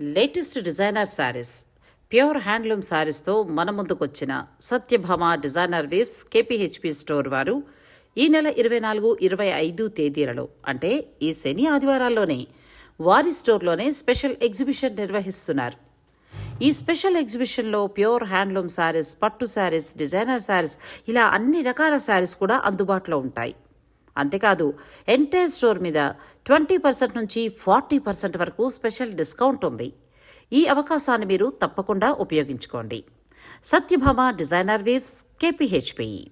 Latest designer saris. Pure handloom శారీస్తో మన ముందుకొచ్చిన Satyabhama designer waves KPHB store వారు ఈ నెల ఇరవై నాలుగు ఇరవై ఐదు తేదీలలో అంటే ఈ శని ఆదివారాల్లోనే వారి స్టోర్లోనే స్పెషల్ ఎగ్జిబిషన్ నిర్వహిస్తున్నారు. ఈ స్పెషల్ ఎగ్జిబిషన్లో ప్యూర్ హ్యాండ్లూమ్ శారీస్ పట్టు శారీస్ డిజైనర్ శారీస్ ఇలా అన్ని రకాల శారీస్ కూడా అందుబాటులో ఉంటాయి. అంతేకాదు ఎంటైర్ స్టోర్ మీద ట్వంటీ పర్సెంట్ నుంచి ఫార్టీ పర్సెంట్ వరకు స్పెషల్ డిస్కౌంట్ ఉంది. ఈ అవకాశాన్ని మీరు తప్పకుండా ఉపయోగించుకోండి. Satyabhama designer waves KPHB.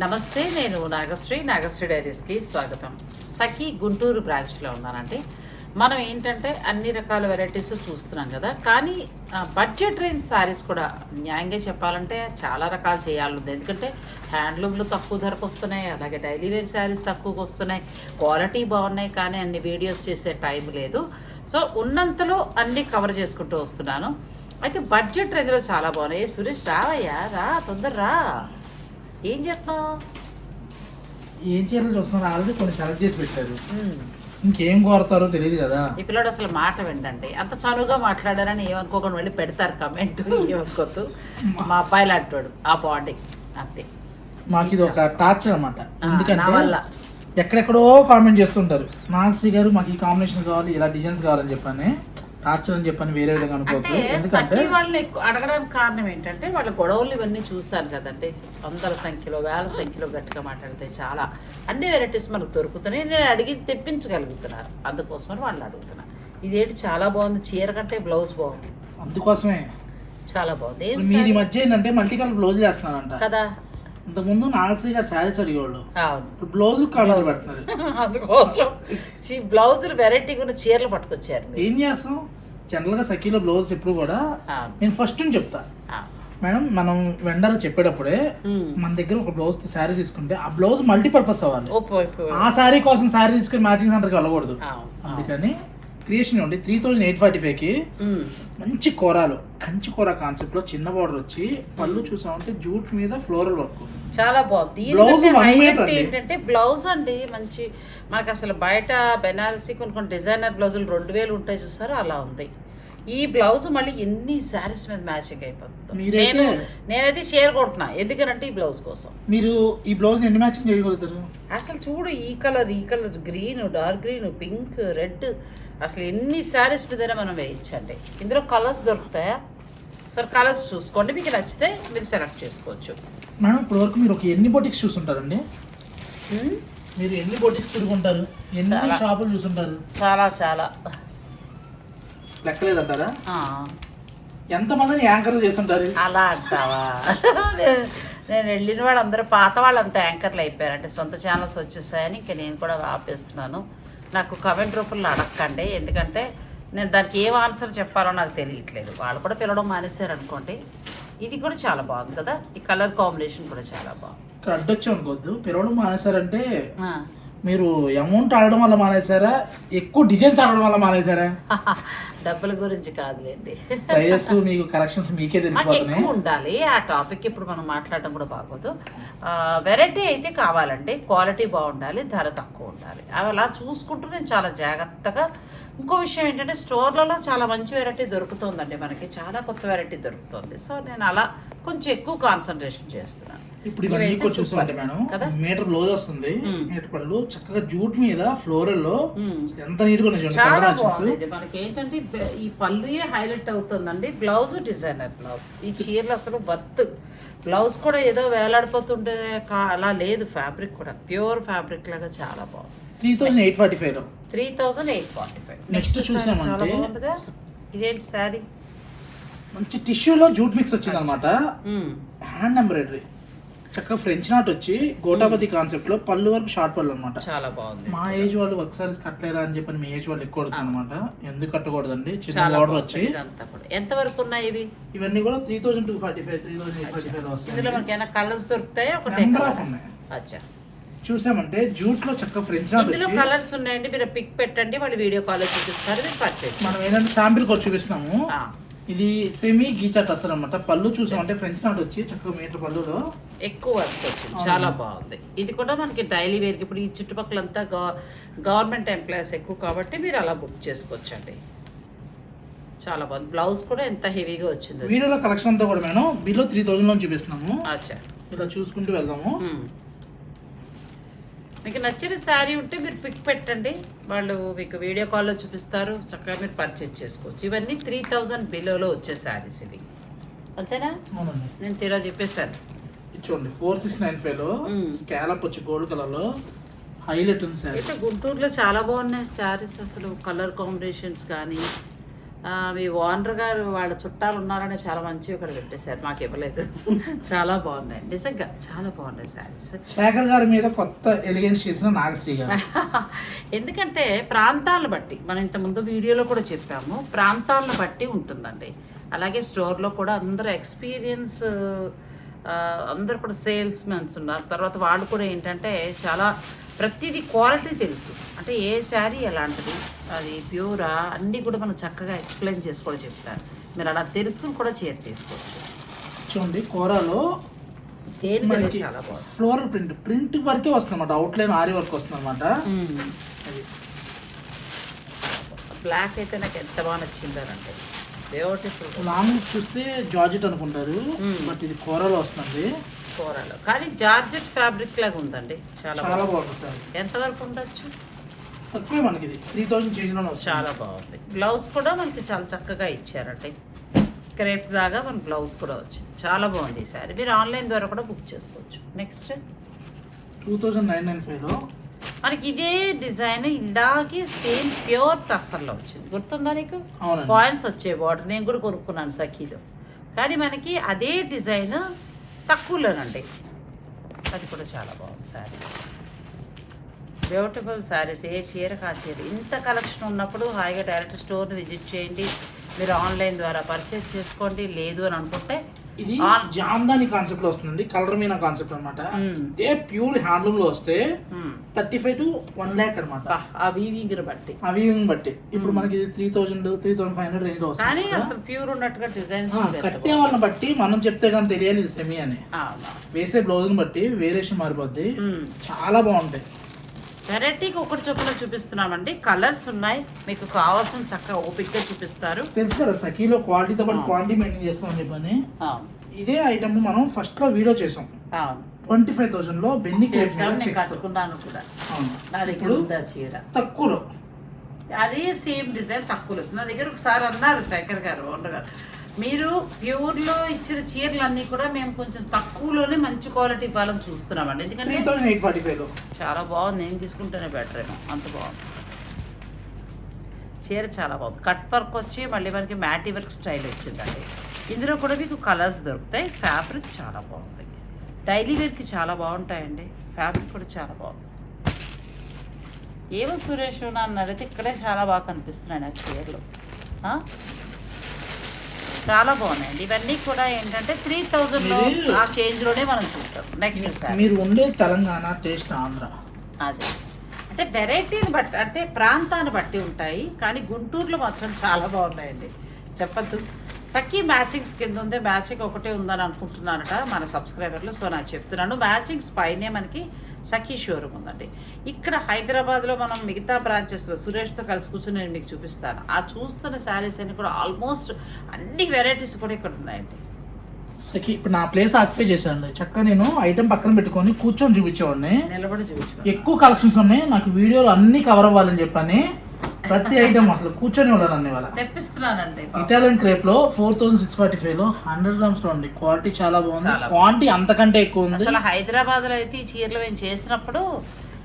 నమస్తే నేను నాగశ్రీ. నాగశ్రీ డైరీస్కి స్వాగతం. సఖి గుంటూరు బ్రాంచ్లో ఉన్నానండి. మనం ఏంటంటే అన్ని రకాల వెరైటీస్ చూస్తున్నాం కదా. కానీ బడ్జెట్ రేంజ్ శారీస్ కూడా న్యాయంగా చెప్పాలంటే చాలా రకాలు చేయాలి ఎందుకంటే హ్యాండ్లూమ్లు తక్కువ ధరకు వస్తున్నాయి అలాగే డైలీ వేర్ శారీస్ తక్కువకి వస్తున్నాయి. క్వాలిటీ బాగున్నాయి కానీ అన్ని వీడియోస్ చేసే టైం లేదు. సో ఉన్నంతలో అన్నీ కవర్ చేసుకుంటూ వస్తున్నాను. అయితే బడ్జెట్ రేంజ్లో చాలా బాగున్నాయి. సురేష్ రావయ్యా? రా తొందర రా. ఏం చేస్తున్నావు? ఏం చేయాలో చూస్తున్నారు? ఆల్రెడీ కొన్ని సెలెక్ట్ చేసి పెట్టారు. ఇంకేం కోరతారో తెలియదు కదా. ఈ పిల్లడు అసలు మాట వింటండి అంత చనువుగా మాట్లాడారని ఏమనుకోకుండా వెళ్ళి పెడతారు కమెంట్ ఏమనుకోద్దు. మా అబ్బాయి లాంటాడు ఆ బాడీ అంతే. మాకు ఇది ఒక టార్చర్ అనమాట ఎందుకంటే వల్ల. ఎక్కడెక్కడో కామెంట్ చేస్తుంటారు. నాగశ్రీ గారు మాకు ఈ కాంబినేషన్ కావాలి ఇలా డిజైన్స్ కావాలని చెప్పని. టార్చర్ అని చెప్పని వేరే విధంగా అనుకోవద్దు. ఎందుకంటే ఎక్కువ అడగడానికి కారణం ఏంటంటే వాళ్ళ గొడవలు ఇవన్నీ చూశాను కదండి. వందల సంఖ్యలో వేల సంఖ్యలో గట్టిగా మాట్లాడితే చాలా. అన్ని వెరైటీస్ మనకు దొరుకుతున్నాయి. నేను అడిగి తెప్పించగలుగుతున్నారు. అందుకోసమని వాళ్ళు అడుగుతున్నారు ఇదేంటి చాలా బాగుంది. చీర కంటే బ్లౌజ్ బాగుంది. అందుకోసమే. చాలా బాగుంది. మీరు ఈ? మధ్య ఏంటంటే మల్టీ కలర్ బ్లౌజ్ చేస్తున్నారంట. కదా. ఇంతకుముందు నాగశ్రీ గారు శారీస్ అడిగేవాళ్ళు ఇప్పుడు బ్లౌజ్ కామెంట్ పెడుతున్నారు అందుకోసం బ్లౌజులు వెరైటీగా ఉన్న చీరలు పట్టుకొచ్చారు. ఏం చేస్తాం జనరల్గా సఖీలో బ్లౌజ్ ఎప్పుడు కూడా నేను ఫస్ట్ నుంచి చెప్తా. మేడం మనం వెండర్ చెప్పేటప్పుడే. మన దగ్గర ఒక బ్లౌజ్ శారీ తీసుకుంటే ఆ బ్లౌజ్ మల్టీపర్పస్ అవ్వాలి. ఆ శారీ కోసం శారీ తీసుకుని మ్యాచింగ్ సెంటర్కి వెళ్ళకూడదు. అందుకని క్రియేషన్ ఉండి త్రీ థౌజండ్ ఎయిట్ ఫార్టీ ఫైవ్కి. మంచి కూరలు కంచి కూర కాన్సెప్ట్లో చిన్న బార్డర్ వచ్చి పళ్ళు చూసామంటే జూట్ మీద ఫ్లోరల్ వర్క్ చాలా బాగుంది. అండి. ఏంటంటే బ్లౌజ్ అండి మంచి మనకు అసలు బయట బెనారసీ కొన్ని కొన్ని డిజైనర్ బ్లౌజులు రెండు వేలు ఉంటాయి చూసారు? అలా ఉంది. ఈ బ్లౌజ్ మళ్ళీ ఎన్ని శారీస్ మీద మ్యాచింగ్ అయిపోతుంది. నేను నేనైతే చీర కొంటున్నా ఎందుకనంటే ఈ బ్లౌజ్ కోసం. మీరు ఈ బ్లౌజ్ని ఎన్ని మ్యాచింగ్ చేయగలుగుతారు? అసలు చూడు ఈ కలర్ ఈ colour green dark green pink red అసలు ఎన్ని శారీస్ మీదైనా మనం వేయించండి. ఇందులో కలర్స్ దొరుకుతాయా? సరే కలర్స్ చూసుకోండి మీకు నచ్చితే మీరు సెలెక్ట్ చేసుకోవచ్చు. మేడం ఇప్పటి వరకు మీరు ఒక ఎన్ని బొటిక్స్ చూసుంటారండి? మీరు ఎన్ని బొటిక్స్ తిరుగుంటారు? ఎన్ని చాలా. షాపులు చూసుంటారు? చాలా చాలా. లెక్కలేదంటారా? ఆ, ఎంతమందిని యాంకర్ చేస్తుంటారు? అలా అంటావా? నేను- నేను వెళ్ళిన వాళ్ళు అందరూ పాత వాళ్ళంతా యాంకర్లు అయిపోయారు అంటే సొంత ఛానల్స్ వచ్చేసాయని ఇంకా నేను కూడా ఆపేస్తున్నాను. నాకు కమెంట్ రూపంలో అడగకండి ఎందుకంటే నేను దానికి ఏం ఆన్సర్ చెప్పాలో నాకు తెలియట్లేదు. వాళ్ళు కూడా పిలవడం మానేశారు అనుకోండి. ఇది కూడా చాలా బాగుంది కదా. ఈ కలర్ కాంబినేషన్ కూడా చాలా బాగుంది. అడ్డొచ్చి అనుకోవద్దు పిలవడం మానేశారంటే. మీరు అమౌంట్ ఆడడం వల్ల మానేశారా? ఎక్కువ డిజైన్స్ ఆడడం వల్ల మానేశారా? డబ్బుల గురించి కాదులేండి. ప్రైజెస్ మీకు కరెక్షన్స్ మీకే తెలిసిపోతున్నాయి. ఎక్కువ ఉండాలి. ఆ టాపిక్ ఇప్పుడు మనం మాట్లాడడం కూడా బాగోదు. వెరైటీ అయితే కావాలండి. క్వాలిటీ బాగుండాలి ధర తక్కువ ఉండాలి. అవి అలా చూసుకుంటూ నేను చాలా జాగ్రత్తగా ఇంకో విషయం ఏంటంటే స్టోర్లలో చాలా మంచి వెరైటీ దొరుకుతుందండి మనకి. చాలా కొత్త వెరైటీ దొరుకుతుంది. సో నేను అలా కొంచెం ఎక్కువ కాన్సన్ట్రేషన్ చేస్తున్నాను. ఇప్పుడు ఇవన్నీ ఇవైతే కూడా చూసామంటే. మేడం. మీటర్ బ్లౌజ్ వస్తుంది. మీటర్ పళ్ళు చక్కగా జూట్ మీద ఫ్లోరల్లో. ఎంత నీట్గా ఉన్నాయి మనకి ఏంటంటే ఈ పళ్ళుయే హైలైట్ అవుతుందండి బ్లౌజ్ డిజైనర్ బ్లౌజ్ ఈ చీరలు అసలు వర్త్ బ్లౌజ్ కూడా ఏదో వేలాడిపోతుంటే అలా లేదు. ఫ్యాబ్రిక్ కూడా. ప్యూర్ ఫ్యాబ్రిక్ లాగా చాలా బాగుంది. Three thousand eight forty five three thousand eight forty five. Next చూసామంటే- చాలా బాగుందిగా. ఇదేంటి శారీ? మంచి టిష్యూలో జూట్ మిక్స్ వచ్చింది అనమాట హ్యాండ్ ఎంబ్రాయిడరీ. చక్కగా ఫ్రెంచ్ నాట్ వచ్చి గోటాపతి కాన్సెప్ట్లో పళ్ళు వరకు షార్ట్ పళ్ళు అనమాట చాలా బాగుంది. మా ఏజ్ వాళ్ళు వర్క్ సారీస్ కట్టలేరా అని చెప్పని మీ ఏజ్ వాళ్ళు ఎక్కువ అనమాట ఎందుకు కట్టకూడదండి? చిన్న బాగుంది. వచ్చి. ఎంత వరకు ఉన్నాయి ఇవి? ఇవన్నీ కూడా three thousand two forty five three thousand eight forty five వస్తాయి. ఇందులో మనకి ఏమైనా కలర్స్ దొరుకుతాయా? ఒకటే నెంబర్ colour? ఆఫ్ ఉన్నాయి. అచ్చా. చూసామంటే జూట్లో చక్కగా ఫ్రెంచ్ ఇందులో కలర్స్ ఉన్నాయండి. మీరు పిక్ పెట్టండి. వాళ్ళు వీడియో కాల్ చూపిస్తారు. మీరు పర్చేజ్ మనం ఏంటంటే శాంపిల్ కూడా చూపిస్తున్నాము. ఇది సెమీ గీచా టసర్ అనమాట పళ్ళు చూసామంటే ఫ్రెంచ్ నాట్ వచ్చి చక్కగా మీటర్ పళ్ళులో ఎక్కువ వర్క్ వచ్చింది. చాలా బాగుంది. ఇది కూడా మనకి డైలీ వేర్కి ఇప్పుడు ఈ చుట్టుపక్కలంతా గవ గవర్నమెంట్ ఎంప్లాయీస్ ఎక్కువ కాబట్టి మీరు అలా బుక్ చేసుకోవచ్చండి. చాలా బాగుంది. బ్లౌజ్ కూడా ఎంత హెవీగా వచ్చింది వీడియోలో కలెక్షన్ అంతా కూడా మేము బిలో త్రీ థౌజండ్లో చూపిస్తున్నాము. అచ్చా. ఇలా చూసుకుంటూ వెళ్దాము. మీకు నచ్చిన శారీ ఉంటే మీరు పిక్ పెట్టండి. వాళ్ళు మీకు వీడియో కాల్లో చూపిస్తారు. చక్కగా మీరు పర్చేజ్ చేసుకోవచ్చు. ఇవన్నీ త్రీ థౌజండ్ బిలోలో వచ్చే శారీస్ ఇవి. అంతేనా? నేను తీరా చెప్పేశాను. చూడండి ఫోర్ సిక్స్ నైన్ ఫైవ్లో స్కాలప్ వచ్చి గోల్డ్ కలర్లో హైలైట్ ఉంది సార్ అయితే గుంటూరులో చాలా బాగున్నాయి శారీస్ అసలు. కలర్ కాంబినేషన్స్ కానీ మీ ఓనర్ గారు వాళ్ళ చుట్టాలు ఉన్నారని చాలా మంచిగా ఇక్కడ పెట్టేశారు. మాకు ఇవ్వలేదు. చాలా బాగున్నాయి. నిజంగా చాలా బాగున్నాయి శారీస్. శేఖర్ గారి మీద కొత్త ఎలిగెన్స్ చేసిన నాగశ్రీ గారు. ఎందుకంటే ప్రాంతాలను బట్టి మనం ఇంత ముందు వీడియోలో కూడా చెప్పాము ప్రాంతాలను బట్టి ఉంటుందండి. అలాగే స్టోర్లో కూడా అందరూ ఎక్స్పీరియన్స్ అందరు కూడా సేల్స్ మెన్స్ ఉన్నారు. తర్వాత వాళ్ళు కూడా ఏంటంటే చాలా ప్రతిదీ క్వాలిటీ తెలుసు. అంటే ఏ శారీ ఎలాంటిది అది ప్యూరా అన్నీ కూడా మనం చక్కగా ఎక్స్ప్లెయిన్ చేసి కూడా చెప్తారు. మీరు అలా తెలుసుకుని కూడా చీర తీసుకోవచ్చు చూడండి కోరాలో ఫ్లోరల్ ప్రింట్ ప్రింట్ వరకే వస్తుంది అనమాట అవుట్ లైన్ ఆరి వర్క్ వస్తుంది అనమాట మ్మ్. బ్లాక్ అయితే నాకు ఎంత బాగా నచ్చిందనంటే బ్యూటిఫుల్ లాంగ్ చూస్తే జార్జెట్ అనుకుంటారు బట్ ఇది కోరాలో వస్తుంది. కూరలు. కానీ జార్జెట్ ఫ్యాబ్రిక్ లాగా ఉందండి. చాలా చాలా బాగుంది. బాగుంది సార్. ఎంతవరకు ఉండొచ్చు? తక్కువే మనకి ఇది. త్రీ థౌసండ్ చాలా బాగుంది. బ్లౌజ్ కూడా మనకి చాలా చక్కగా ఇచ్చారండి. క్రేప్ లాగా మన బ్లౌజ్ కూడా వచ్చింది. చాలా బాగుంది ఈ సారీ. మీరు ఆన్లైన్ ద్వారా కూడా బుక్ చేసుకోవచ్చు. Next. Two thousand nine nine ఫైవ్లో. మనకి ఇదే డిజైన్ ఇలాగే సేమ్ ప్యూర్ టస్సర్లో వచ్చింది. గుర్తుందా నీకు? కాయిన్స్ వచ్చే బార్డర్ నేను కూడా కొనుక్కున్నాను సఖీలో. కానీ మనకి అదే డిజైన్ తక్కువలోనండి అది కూడా చాలా బాగుంది శారీ. బ్యూటిఫుల్ శారీస్ ఏ చీర కా చీర ఇంత కలెక్షన్ ఉన్నప్పుడు హాయిగా డైరెక్ట్ స్టోర్ని విజిట్ చేయండి. మీరు ఆన్లైన్ ద్వారా పర్చేజ్ చేసుకోండి. లేదు అని అనుకుంటే ఇది జామ్దాని కాన్సెప్ట్లో వస్తుందండి కలర్ మీనా కాన్సెప్ట్ అనమాట. ఇదే ప్యూర్ హ్యాండ్లూమ్లో వస్తే thirty five to one lakh అనమాట ఆ బట్టి. అవి బట్టి. ఇప్పుడు మనకి three thousand three thousand five hundred range వస్తుంది అసలు ప్యూర్ ఉన్నట్టుగా డిజైన్స్ ఆ, కట్టే వాళ్ళని బట్టి మనం చెప్తే కానీ తెలియాలి ఇది సెమీ అని. వేసే బ్లౌజ్ని బట్టి వేరియేషన్ మారిపోద్ది. చాలా బాగుంటాయి. వెరైటీకి ఒకటి చొప్పున చూపిస్తున్నామండి. కలర్స్ ఉన్నాయి. మీకు కావాల్సిన చక్కగా ఓపిక్గా చూపిస్తారు. తెలుసు కదా సఖీలో క్వాలిటీతో పాటు క్వాంటిటీ మెయింటైన్ చేస్తామని చెప్పని. అవును, ఇదే ఐటమ్ మనం ఫస్ట్లో వీడియో చేసాం. ట్వంటీ ఫైవ్ థౌసండ్లో బెన్ని కట్టుకున్నాను కూడా. నా దగ్గర చీర? తక్కువలో. అదే సేమ్ డిజైన్ తక్కువలో వస్తుంది. నా దగ్గర ఒకసారి అన్నారు శేఖర్ గారు ఓనర్ గారు. మీరు ప్యూర్లో ఇచ్చిన చీరలన్నీ కూడా మేము కొంచెం తక్కువలోనే మంచి క్వాలిటీ ఇవ్వాలని చూస్తున్నామండి. ఎందుకంటే చాలా బాగుంది. నేను తీసుకుంటేనే బెటర్ ఏమో. అంత బాగుంది. చీర చాలా బాగుంది. కట్ వర్క్ వచ్చి మళ్ళీ మనకి మ్యాటీ వర్క్ స్టైల్ వచ్చిందండి. ఇందులో కూడా మీకు కలర్స్ దొరుకుతాయి. ఫ్యాబ్రిక్ చాలా బాగుంది. డైలీ వేర్కి చాలా బాగుంటాయండి. ఫ్యాబ్రిక్ కూడా చాలా బాగుంది. ఏమో సురేష్ నన్ను అడిగితే ఇక్కడే చాలా బాగా కనిపిస్తున్నాయి నాకు చీరలు? చాలా బాగున్నాయండి. ఇవన్నీ కూడా ఏంటంటే త్రీ థౌజండ్లో ఇది- ఆ చేంజ్లోనే మనం చూస్తాం. Next sir. మీరు ఉండే తెలంగాణ టేస్ట్ ఆంధ్ర. అదే. అంటే వెరైటీని బట్టి అంటే ప్రాంతాన్ని బట్టి ఉంటాయి కానీ గుంటూరులో మాత్రం చాలా బాగున్నాయండి. చెప్పద్దు. సఖీ మ్యాచింగ్స్ కింద ఉంది మ్యాచింగ్ ఒకటే ఉందని అనుకుంటున్నానట మన సబ్స్క్రైబర్లు. సో నాకు చెప్తున్నాను. మ్యాచింగ్స్ పైనే మనకి సఖీ షోరూమ్ ఉందండి. ఇక్కడ హైదరాబాద్లో మనం మిగతా బ్రాంచెస్లో సురేష్తో కలిసి కూర్చొని నేను మీకు చూపిస్తాను. ఆ చూస్తున్న శారీస్ అన్ని కూడా ఆల్మోస్ట్ అన్ని వెరైటీస్ కూడా ఇక్కడ ఉన్నాయండి. సఖీ ఇప్పుడు నా ప్లేస్ ఆక్యుపై చేశాను చక్కగా నేను ఐటమ్ పక్కన పెట్టుకొని కూర్చొని చూపించేవాడిని. నిలబడి చూపించు ఎక్కువ కలెక్షన్స్ ఉన్నాయి. నాకు వీడియోలు అన్ని కవర్ అవ్వాలని చెప్పని ప్రతి ఐటమ్ అసలు కూర్చొని ఉన్నాను అన్ని వాళ్ళ తెప్పిస్తున్నానండి ఇటాలియన్ క్రేప్లో ఫోర్ థౌసండ్ సిక్స్ ఫార్టీ ఫైవ్లో హండ్రెడ్ గ్రామ్స్లో ఉంది క్వాలిటీ చాలా బాగుంది. క్వాంటిటీ అంతకంటే ఎక్కువ ఉంది. అసలు హైదరాబాద్లో అయితే ఈ చీరలు మేము చేసినప్పుడు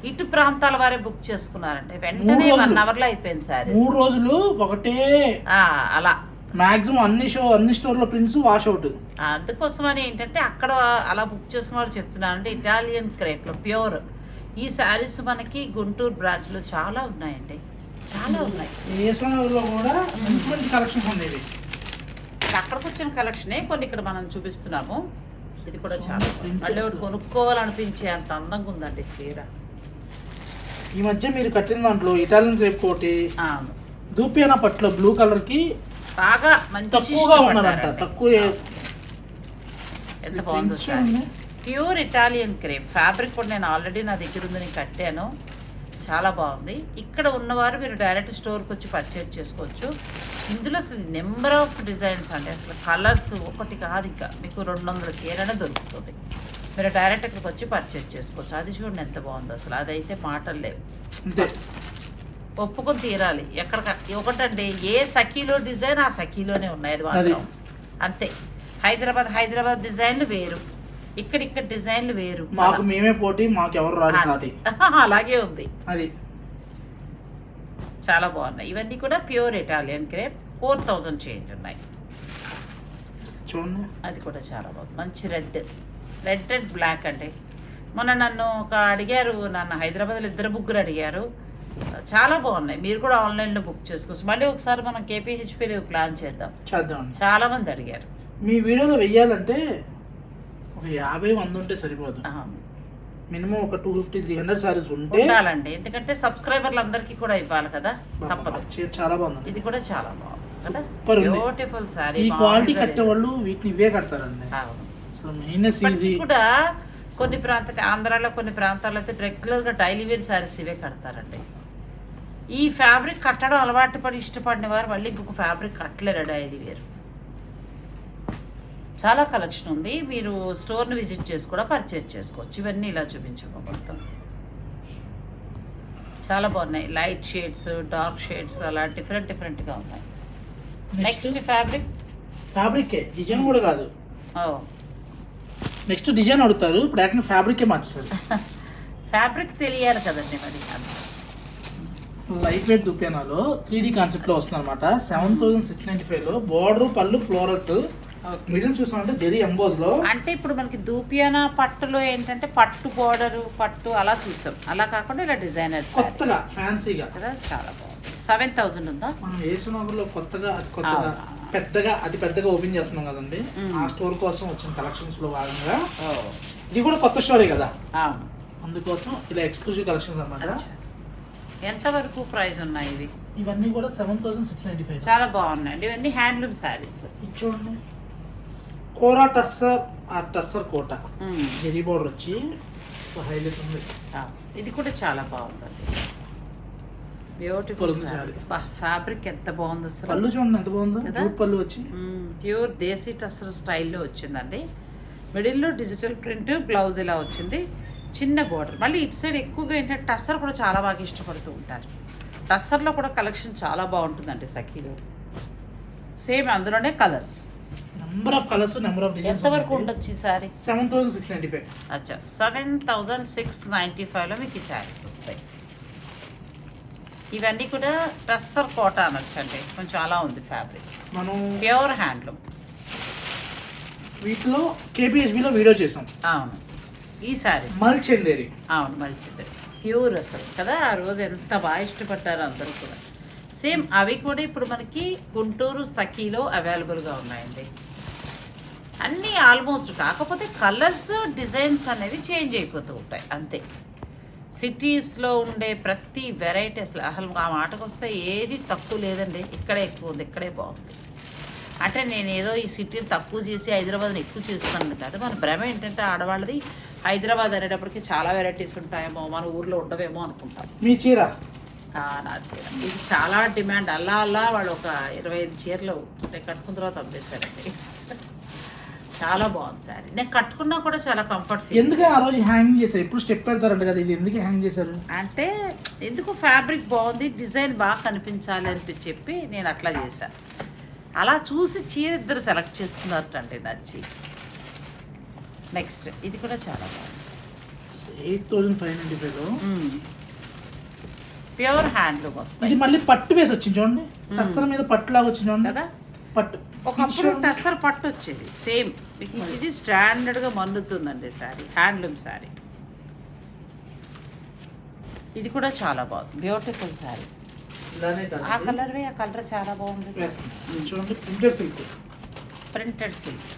ఇటు ప్రాంతాల వారే బుక్ చేసుకున్నారండి. వెంటనే వన్. అవర్లో అయిపోయింది సారీ మూడు రోజులు ఒకటే అలా. మాక్సిమం అన్ని షో అన్ని స్టోర్లో ప్రింట్స్ వాష్ అవుట్ అందుకోసమని ఏంటంటే అక్కడ అలా బుక్ చేసుకున్న వాళ్ళు చెప్తున్నాను అంటే ఇటాలియన్ క్రేప్లో ప్యూర్ ఈ శారీస్ మనకి గుంటూరు బ్రాంచ్లో చాలా ఉన్నాయండి. చాలా ఉన్నాయి. కూడా మంచి మంచి కలెక్షన్స్ ఉండేవి అక్కడికి వచ్చిన కలెక్షనే కొన్ని ఇక్కడ మనం చూపిస్తున్నాము. ఇది కూడా చాలా. మళ్ళీ ఒకటి కొనుక్కోవాలనిపించే అంత అందంగా ఉందండి చీర. ఈ మధ్య మీరు కట్టిన దాంట్లో ఇటాలియన్ క్రేప్ కోటి అవును. దూపియానా పట్లో బ్లూ కలర్కి బాగా మంచి తక్కువగా ఉన్నారంట. తక్కువ ఎంత బాగుందో. ప్యూర్ ఇటాలియన్ క్రేప్ ఫ్యాబ్రిక్ కూడా నేను ఆల్రెడీ నా దగ్గర ఉంది నేను కట్టాను. చాలా బాగుంది. ఇక్కడ ఉన్నవారు మీరు డైరెక్ట్ స్టోర్కి వచ్చి పర్చేజ్ చేసుకోవచ్చు. ఇందులో అసలు నెంబర్ ఆఫ్ డిజైన్స్ అండి అసలు కలర్స్ ఒకటి కాదు ఇంకా. మీకు రెండు వందల చీరనే దొరుకుతుంది. మీరు డైరెక్ట్ ఇక్కడికి వచ్చి పర్చేజ్ చేసుకోవచ్చు. అది చూడండి ఎంత బాగుందో. అసలు అదైతే మాటలు లేవు. ఒప్పుకొని తీరాలి. ఎక్కడ ఒకటండి ఏ సఖీలో డిజైన్ ఆ సఖీలోనే ఉన్నాయి. అది అది. మాత్రం అంతే. హైదరాబాద్ హైదరాబాద్ డిజైన్లు వేరు. ఇక్కడ ఇక్కడ డిజైన్లు వేరు. మాకు మేమే పోటీ మాకు ఎవరు రాడు సాటి. అలాగే ఉంది. అది. చాలా బాగున్నాయి. ఇవన్నీ కూడా pure Italian crepe. Four thousand change ఉన్నాయి. చూడండి. అది కూడా చాలా బాగుంది. మంచి రెడ్. రెడ్ అండ్ బ్లాక్ అంటే మొన్న నన్ను ఒక అడిగారు నన్ను హైదరాబాద్లో ఇద్దరు ముగ్గురు అడిగారు. చాలా బాగున్నాయి. మీరు కూడా ఆన్లైన్లో బుక్ చేసుకోవచ్చు. మళ్ళీ ఒకసారి మనం కేపీహెచ్పీలో ప్లాన్ చేద్దాం. చేద్దామండి. చాలా మంది అడిగారు. మీ వీడియోలో వెయ్యాలంటే ఒక యాభై వంద ఉంటే సరిపోదు. మినిమం ఒక two fifty three hundred saris ఉంటే ఉండాలండి. ఎందుకంటే సబ్స్క్రైబర్లు అందరికీ కూడా ఇవ్వాలి కదా? తప్పదు. చాలా బాగుంది ఇది కూడా చాలా బాగుంది. బ్యూటిఫుల్ సారీ ఈ క్వాలిటీ కట్టే వాళ్ళు వీటిని ఇవే కడతారండి. ఈజీ ఇప్పటికీ కూడా కొన్ని ప్రాంత ఆంధ్రాలో కొన్ని ప్రాంతాల్లో అయితే రెగ్యులర్గా డైలీ వేర్ శారీస్ ఇవే కడతారండి. ఈ ఫ్యాబ్రిక్ కట్టడం అలవాటు పడి ఇష్టపడిన వారు మళ్ళీ ఇంకొక ఫ్యాబ్రిక్ కట్టలేరు డైలీ వేర్. చాలా కలెక్షన్ ఉంది. మీరు స్టోర్ని విజిట్ చేసి కూడా పర్చేజ్ చేసుకోవచ్చు. ఇవన్నీ ఇలా చూపించబోతాం చాలా బాగున్నాయి. లైట్ షేడ్స్ డార్క్ షేడ్స్ అలా డిఫరెంట్ డిఫరెంట్గా ఉన్నాయి. నెక్స్ట్ ఫ్యాబ్రిక్ ఫ్యాబ్రికే డిజైన్ కూడా కాదు. నెక్స్ట్ డిజైన్ అడుగుతారు. ఇప్పుడు ఏకంగా ఫ్యాబ్రికే మార్చేస్తారు ఫ్యాబ్రిక్ తెలియాలి కదండి మరి. లైట్ వెయిట్ దుపేనాలో త్రీ డి కాన్సెప్ట్లో వస్తుంది అనమాట సెవెన్ థౌసండ్ సిక్స్ నైన్టీ ఫైవ్లో బార్డర్ పళ్ళు ఫ్లోరల్స్ మిడిల్ చూసామంటే జెరీ ఎంబోస్లో అంటే ఇప్పుడు మనకి దూపియానా పట్టులో ఏంటంటే పట్టు బోర్డర్ పట్టు అలా చూసాం. అలా కాకుండా ఇలా డిజైనర్ కొత్తగా ఫ్యాన్సీగా. కదా చాలా బాగుంది. సెవెన్ థౌజండ్ ఉందా? మనం వేసిన కొత్తగా అది కొత్తగా పెద్దగా అది పెద్దగా ఓపెన్ చేస్తున్నాం కదండి. ఆ స్టోర్ కోసం వచ్చిన కలెక్షన్స్లో భాగంగా ఇది కూడా కొత్త స్టోరీ కదా? అందుకోసం ఇలా ఎక్స్క్లూజివ్ కలెక్షన్స్ అన్నమాట. ఎంత వరకు ప్రైస్ ఉన్నాయి ఇవి? ఇవన్నీ కూడా seven thousand six ninety five. చాలా బాగున్నాయండి. ఇవన్నీ హ్యాండ్లూమ్ శారీస్. చూడండి. కోరా టస్సర్ ఆ టస్సర్ కోట జెరీ బోర్డర్ వచ్చి హైలైట్ ఉంది ఇది కూడా చాలా బాగుందండి బ్యూటిఫుల్. ఫ్యాబ్రిక్ ఎంత బాగుంది అసలు పళ్ళు చూడండి ఎంత బాగుందో? జూట్ పళ్ళు వచ్చి ప్యూర్ దేశీ టస్సర్ స్టైల్లో వచ్చిందండి మిడిల్లో డిజిటల్ ప్రింట్ బ్లౌజ్ ఇలా వచ్చింది చిన్న బోర్డర్ మళ్ళీ ఇటు సైడ్ ఎక్కువగా ఏంటంటే టస్సర్ కూడా చాలా బాగా ఇష్టపడుతూ ఉంటారు టస్సర్లో కూడా కలెక్షన్ చాలా బాగుంటుందండి సఖీలో సేమ్ అందులోనే colours number of colours number of designs ఎంతవరకు ఉండొచ్చు ఈ sari? Seven thousand six ninety five అచ్చా. సెవెన్ థౌజండ్ సిక్స్ నైంటీ ఫైవ్లో మీకు ఈ శారీస్ వస్తాయి. ఇవన్నీ కూడా టస్సర్ కోట అనొచ్చండి. కొంచెం అలా ఉంది ఫ్యాబ్రిక్. మనం ప్యూర్ హ్యాండ్లూమ్. వీటిలో కేపీహెచ్బిలో వీడియో చేసాం. అవును. ఈ శారీస్. మల్ చందేరి అవును మలిచింది ప్యూర్ అసలు కదా? ఆ రోజు ఎంత బాగా ఇష్టపడ్డారు అందరూ కూడా. సేమ్ అవి కూడా ఇప్పుడు మనకి గుంటూరు సఖీలో అవైలబుల్గా ఉన్నాయండి. అన్నీ ఆల్మోస్ట్ కాకపోతే కలర్స్ డిజైన్స్ అనేవి చేంజ్ అయిపోతూ ఉంటాయి అంతే. సిటీస్లో ఉండే ప్రతి వెరైటీ అసలు అసలు ఆ మాటకు వస్తే ఏది తక్కువ లేదండి. ఇక్కడే ఎక్కువ ఉంది ఇక్కడే బాగుంది. అంటే నేను ఏదో ఈ సిటీని తక్కువ చేసి హైదరాబాద్ని ఎక్కువ చేస్తాను కాదు మన భ్రమ ఏంటంటే ఆడవాళ్ళది. హైదరాబాద్ అనేటప్పటికి చాలా వెరైటీస్ ఉంటాయేమో మన ఊర్లో ఉండవేమో అనుకుంటాం. మీ చీర? నా చీర. ఇది చాలా డిమాండ్ అల్లా అల్లా వాళ్ళు ఒక ఇరవై ఐదు చీరలు కట్టుకున్న తర్వాత అమ్మేశారండి. చాలా బాగుంది సారీ. నేను కట్టుకున్నా కూడా చాలా కంఫర్ట్ ఫీల్ ఎందుకు ఆ రోజు హ్యాంగ్ చేశారు? ఎప్పుడు స్టెప్ పెడతారంట కదా ఇది ఎందుకు హ్యాంగ్ చేశారు? అంటే ఎందుకు ఫ్యాబ్రిక్ బాగుంది డిజైన్ బాగా కనిపించాలి అని చెప్పి నేను అట్లా చేశాను అలా చూసి చీర ఇద్దరు సెలెక్ట్ చేసుకున్నారటండి నచ్చి. నెక్స్ట్ ఇది కూడా చాలా బాగుంది. ఎయిట్ థౌసండ్ ఫైవ్ ఫైవ్లో ప్యూర్ హ్యాండ్లూమ్ వస్తాయి. ఇది మళ్ళీ పట్టు వేసి వచ్చింది చూడండి. టస్సర్ మీద పట్టు లాగా వచ్చింది చూడండి. కదా? పట్టు. ఒకప్పుడు టస్సర్ పట్టు వచ్చేది సేమ్. ఇది స్టాండర్డ్గా మన్నుతుందండి శారీ హ్యాండ్లూమ్ శారీ ఇది కూడా చాలా బాగుంది బ్యూటిఫుల్ శారీ ఆ కలర్ ఆ కలర్ చాలా బాగుంది. చూడండి ప్రింటెడ్ సిల్క్ ప్రింటెడ్ సిల్క్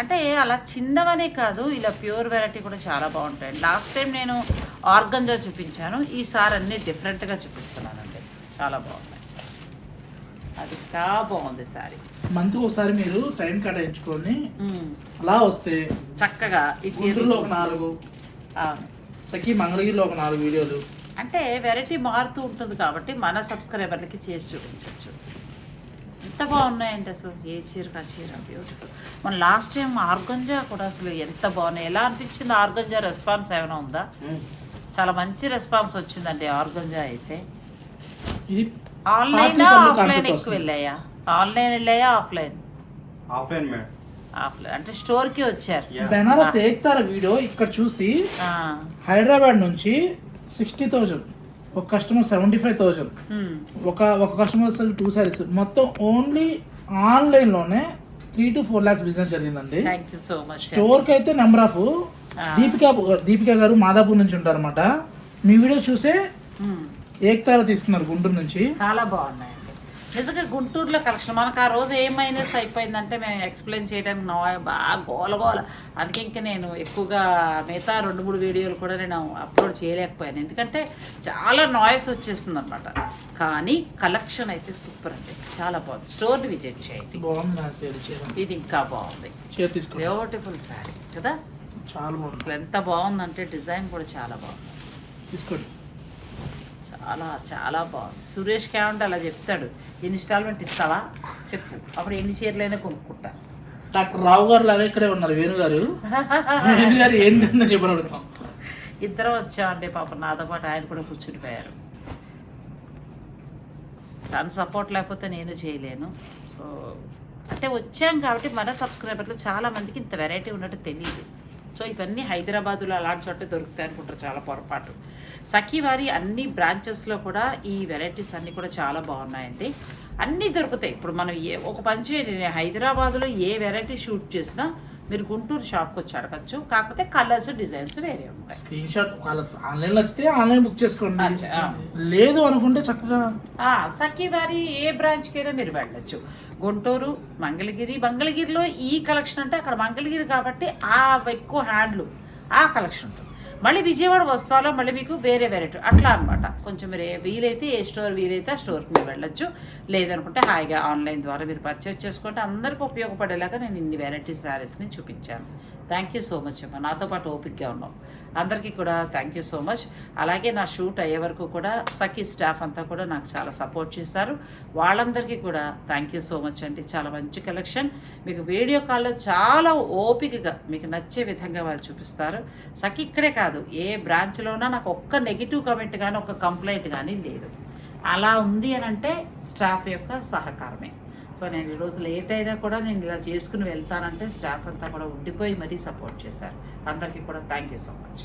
అంటే అలా చిన్నవనే కాదు ఇలా ప్యూర్ వెరైటీ కూడా చాలా బాగుంటాయి లాస్ట్ టైం నేను ఆర్గంజా చూపించాను ఈసారి అన్ని డిఫరెంట్గా చూపిస్తున్నానండి. చాలా బాగున్నాయి అది కా బాగుంది సారీ. మంత్కి ఒకసారి మీరు టైం కేటాయించుకొని అలా వస్తే చక్కగా చీర గుంటూరులో ఒక నాలుగు. సఖి మంగళగిరిలో ఒక నాలుగు వీడియోలు. అంటే వెరైటీ మారుతూ ఉంటుంది కాబట్టి మన సబ్స్క్రైబర్లకి చేసి చూపించవచ్చు. ఎంత బాగున్నాయండి అసలు. ఏ చీరకు ఆ చీర? బ్యూటిఫుల్ మన లాస్ట్ టైం ఆర్గంజా కూడా అసలు ఎంత బాగున్నాయి. ఎలా అనిపించింది ఆర్గంజా రెస్పాన్స్ ఏమైనా ఉందా? చాలా మంచి రెస్పాన్స్ వచ్చిందండి ఆర్గంజా అయితే. ఆన్లైన్ ఆఫ్లైన్ ఎక్కువ. వెళ్ళాయా? ఆన్లైన్ వెళ్ళాయా ఆఫ్లైన్? Offline madam. ఆఫ్లైన్. అంటే స్టోర్కి వచ్చారు. Yeah. బెనారస్ ఏక్తార వీడియో ఇక్కడ చూసి ఆ, హైదరాబాద్ నుంచి సిక్స్టీ థౌజండ్ ఒక కస్టమర్ సెవెంటీ ఫైవ్ థౌజండ్. ఒక ఒక కస్టమర్ టూ సారీస్. మొత్తం ఓన్లీ ఆన్లైన్లోనే three to four lakhs business జరిగిందండి. థ్యాంక్ యూ సో మచ్ స్టోర్కి అయితే నెంబర్ ఆఫ్ దీపిక దీపిక గారు మాదాపూర్ నుంచి ఉంటారన్నమాట. మీ వీడియో చూసే. ఏక్తార తీసుకున్నారు గుంటూరు నుంచి. చాలా బాగున్నాయండి. నిజంగా గుంటూరులో కలెక్షన్. మనకు ఆ రోజు ఏం మైనస్ అయిపోయిందంటే మేము ఎక్స్ప్లెయిన్ చేయడానికి నో బాగా గోల గోల. అందుకే ఇంకా నేను ఎక్కువగా మిగతా రెండు మూడు వీడియోలు కూడా నేను అప్లోడ్ చేయలేకపోయాను. ఎందుకంటే చాలా నాయిస్ వచ్చేస్తుంది అనమాట కానీ కలెక్షన్ అయితే సూపర్ అండి. చాలా బాగుంది. స్టోర్ని విజిట్ చేయండి. ఇది ఇంకా బాగుంది. బ్యూటిఫుల్ శారీ కదా? చాలా బాగుంది. ఎంత బాగుందంటే డిజైన్ కూడా చాలా బాగుంది. తీసుకోండి. చాలా చాలా బాగుంది సురేష్ కేమంటే అలా చెప్తాడు. ఇన్స్టాల్మెంట్ ఇస్తావా? చెప్పు. అప్పుడు ఎన్ని చీరలైనా కొనుక్కుంటా. డాక్టర్ రావు గారు లాగా ఇక్కడే ఉన్నారు వేణు గారు. వేణు గారు ఏంటని చెప్పని అడుగుతాం. ఇద్దరం వచ్చామండి పాపం. నాతో పాటు ఆయన కూడా కూర్చునిపోయారు తను సపోర్ట్ లేకపోతే నేను చేయలేను. సో అంటే వచ్చాం కాబట్టి మన సబ్స్క్రైబర్లు చాలా మందికి ఇంత వెరైటీ ఉన్నట్టు తెలియదు సో ఇవన్నీ హైదరాబాదులో అలాంటి చోట దొరుకుతాయి అనుకుంటారు చాలా పొరపాటు. సఖీ వారి అన్ని బ్రాంచెస్లో కూడా ఈ వెరైటీస్ అన్నీ కూడా చాలా బాగున్నాయండి. అన్నీ దొరుకుతాయి. ఇప్పుడు మనం ఏ ఒక పని చేయండి. హైదరాబాద్లో ఏ వెరైటీ షూట్ చేసినా మీరు గుంటూరు షాప్కి వచ్చి అడగచ్చు. కాకపోతే కలర్స్ డిజైన్స్ వేరే ఉంటాయి. స్క్రీన్ షాట్ ఆన్లైన్ నచ్చితే ఆన్లైన్ బుక్ చేసుకోండి. లేదు అనుకుంటే చక్కగా ఆ, సఖీ వారి ఏ బ్రాంచ్కైనా మీరు వెళ్ళొచ్చు. గుంటూరు మంగళగిరి మంగళగిరిలో ఈ కలెక్షన్ అంటే అక్కడ మంగళగిరి కాబట్టి ఆ ఎక్కువ హ్యాండ్లు ఆ కలెక్షన్ ఉంటుంది. మళ్ళీ విజయవాడ వస్తాలో మళ్ళీ మీకు వేరే వెరైటీ అట్లా అనమాట కొంచెం మీరు వీలైతే ఏ స్టోర్ వీలైతే ఆ స్టోర్కి మీరు వెళ్ళొచ్చు. లేదనుకుంటే హాయిగా ఆన్లైన్ ద్వారా మీరు పర్చేస్ చేసుకుంటే అందరికీ ఉపయోగపడేలాగా నేను ఇన్ని వెరైటీ శారీస్ని చూపించాను. థ్యాంక్ యూ సో మచ్ అమ్మ. నాతో పాటు ఓపిక్గా ఉన్నాం అందరికీ కూడా థ్యాంక్ యూ సో మచ్ అలాగే నా షూట్ అయ్యే వరకు కూడా సఖీ స్టాఫ్ అంతా కూడా నాకు చాలా సపోర్ట్ చేస్తారు వాళ్ళందరికీ కూడా థ్యాంక్ యూ సో మచ్ అండి. చాలా మంచి కలెక్షన్ మీకు వీడియో కాల్లో చాలా ఓపికగా మీకు నచ్చే విధంగా వాళ్ళు చూపిస్తారు. సఖీ ఇక్కడే కాదు ఏ బ్రాంచ్లోనా నాకు ఒక్క నెగిటివ్ కమెంట్ కానీ ఒక్క కంప్లైంట్ కానీ లేదు. అలా ఉంది అని అంటే స్టాఫ్ యొక్క సహకారమే. సో నేను ఈరోజు లేట్ అయినా కూడా నేను ఇలా చేసుకుని వెళ్తానంటే స్టాఫ్ అంతా కూడా ఉండిపోయి మరీ సపోర్ట్ చేశారు. అందరికీ కూడా థ్యాంక్ యూ సో మచ్